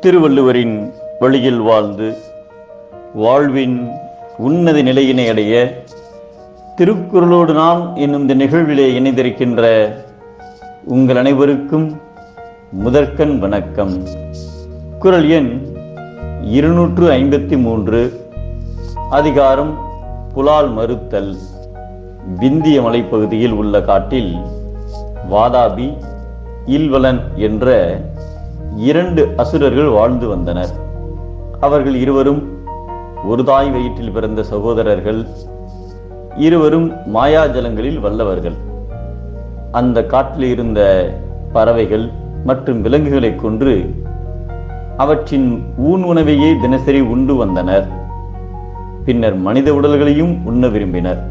திருவள்ளுவரின் வழியில் வாழ்ந்து வாழ்வின் உன்னத நிலையினை அடைய திருக்குறளோடு நாம் என்னும் இந்த நிகழ்விலே இணைந்திருக்கின்ற உங்கள் அனைவருக்கும் முதற்கண் வணக்கம். குறள் எண் இருநூற்று ஐம்பத்தி மூன்று. அதிகாரம் புலால் மறுத்தல். விந்திய மலைப்பகுதியில் உள்ள காட்டில் வாதாபி இல்வலன் என்ற இரண்டு அசுரர்கள் வாழ்ந்து வந்தனர். அவர்கள் இருவரும் ஒரு தாய் வயிற்றில் பிறந்த சகோதரர்கள் இருவரும் மாயாஜலங்களில் வல்லவர்கள். அந்த காட்டில் இருந்த பறவைகள் மற்றும் விலங்குகளை கொன்று அவற்றின் ஊன் உணவையே தினசரி உண்டு வந்தனர். பின்னர் மனித உடல்களையும் உண்ண விரும்பினர்.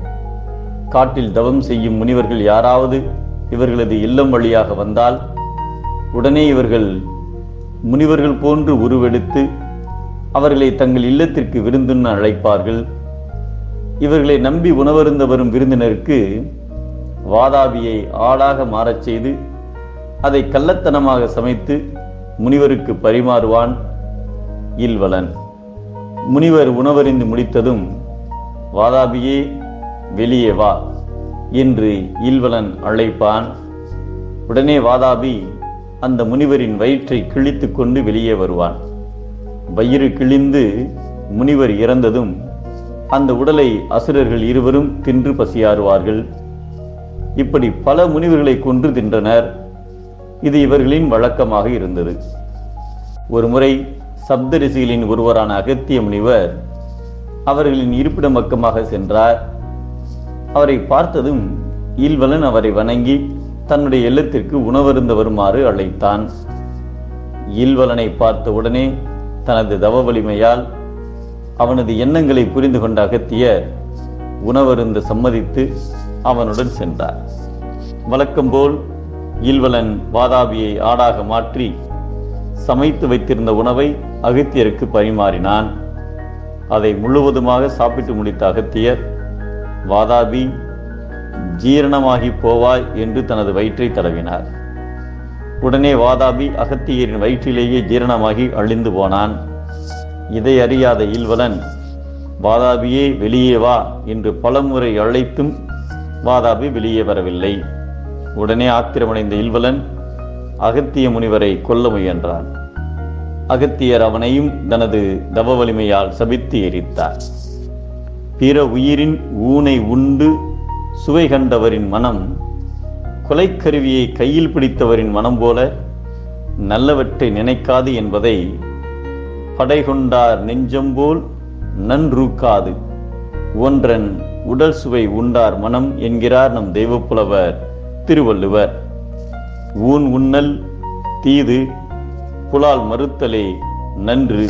காட்டில் தவம் செய்யும் முனிவர்கள் யாராவது இவர்களது இல்லம் வழியாக வந்தால் உடனே இவர்கள் முனிவர்கள் போன்று உருவெடுத்து அவர்களை தங்கள் இல்லத்திற்கு விருந்துண்ண அழைப்பார்கள். இவர்களை நம்பி உணவருந்த வரும் விருந்தினருக்கு வாதாபியை ஆளாக மாறச் செய்து அதை கள்ளத்தனமாக சமைத்து முனிவருக்கு பரிமாறுவான் இல்வலன். முனிவர் உணவறிந்து முடித்ததும் வாதாபியே வெளியே வா என்று இல்வலன் அழைப்பான். உடனே வாதாபி அந்த முனிவரின் வயிற்றை கிழித்து கொண்டு வெளியே வருவான். வயிறு கிழிந்து முனிவர் இறந்ததும் அந்த உடலை அசுரர்கள் இருவரும் தின்று பசியாறுவார்கள். இப்படி பல முனிவர்களை கொன்று தின்றனர். இது இவர்களின் வழக்கமாக இருந்தது. ஒருமுறை சப்தரிசிகளின் ஒருவரான அகத்திய முனிவர் அவர்களின் இருப்பிட பக்கமாக சென்றார். அவரை பார்த்ததும் இல்வலன் அவரை வணங்கி தன்னுடைய இல்லத்திற்கு உணவருந்த வருமாறு அழைத்தான். இல்வலனை பார்த்த உடனே தனது தவ வலிமையால் அவனது எண்ணங்களை புரிந்து கொண்ட அகத்தியர் உணவருந்த சம்மதித்து அவனுடன் சென்றார். வழக்கம்போல் இல்வலன் வாதாபியை ஆடாக மாற்றி சமைத்து வைத்திருந்த உணவை அகத்தியருக்கு பரிமாறினான். அதை முழுவதுமாக சாப்பிட்டு முடித்த அகத்தியர் வாதாபி ஜீரணமாகி போவாய் என்று தனது வயிற்றை தடவினார். உடனே வாதாபி அகத்தியரின் வயிற்றிலேயே ஜீரணமாகி அழிந்து போனான். இதை அறியாத இல்வலன் வாதாபியே வெளியே வா என்று பலமுறை அழைத்தும் வாதாபி வெளியே வரவில்லை. உடனே ஆத்திரமடைந்த இல்வலன் அகத்திய முனிவரை கொல்ல முயன்றான். அகத்தியர் அவனையும் தனது தவ வலிமையால் சபித்து எரித்தார். பிற உயிரின் ஊனை உண்டு சுவை கண்டவரின் மனம் கொலைக்கருவியை கையில் பிடித்தவரின் மனம் போல நல்லவற்றை நினைக்காது என்பதை படைகொண்டார் நெஞ்சம்போல் நன்றூக்காது. ஒன்றன் உடல் சுவை உண்டார் மனம் என்கிறார் நம் தெய்வப்புலவர் திருவள்ளுவர். ஊன் உண்ணல் தீது புலால் மறுத்தலே நன்று.